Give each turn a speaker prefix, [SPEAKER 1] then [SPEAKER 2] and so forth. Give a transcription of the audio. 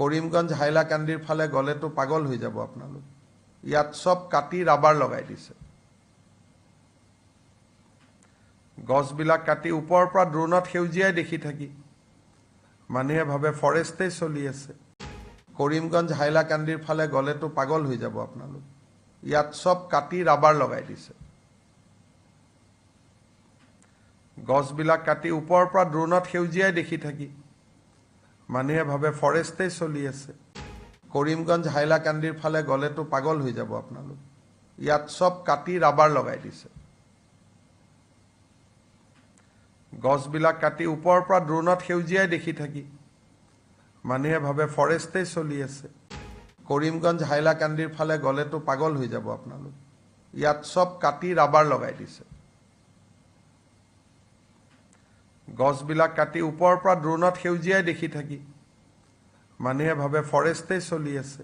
[SPEAKER 1] কৰিমগঞ্জ হাইলাকান্দিৰ ফালে গ'লেতো পাগল হৈ যাব আপোনালোক। ইয়াত চব কাটি ৰাবাৰ লগাই দিছে। গছবিলাক কাটি ওপৰৰ পৰা ড্ৰোনত সেউজীয়াই দেখি থাকি। মানুহে ভাবে ফৰেষ্টেই চলি আছে। কৰিমগঞ্জ হাইলাকান্দিৰ ফালে গ'লেতো পাগল হৈ যাব আপোনালোক। ইয়াত চব কাটি ৰাবাৰ লগাই দিছে। গছবিলাক কাটি ওপৰৰ পৰা ড্ৰোনত সেউজীয়াই দেখি থাকি। মানুহে ভাবে ফৰেষ্টেই চলি আছে। কৰিমগঞ্জ হাইলাকান্দিৰ ফালে গ'লেতো পাগল হৈ যাব আপোনালোক। ইয়াত চব কাটি ৰাবাৰ লগাই দিছে। গছবিলাক কাটি ওপৰৰ পৰা ড্ৰোনত সেউজীয়াই দেখি থাকি মানুহে ভাবে ফৰেষ্টেই চলি আছে। কৰিমগঞ্জ হাইলাকান্দিৰ ফালে গ'লেতো পাগল হৈ যাব আপোনালোক। ইয়াত চব কাটি ৰাবাৰ লগাই দিছে। গছবিলাক কাটি ওপৰৰ পৰা ড্ৰোনত সেউজীয়াই দেখি থাকি। মানুহে ভাবে ফৰেষ্টেই চলি আছে।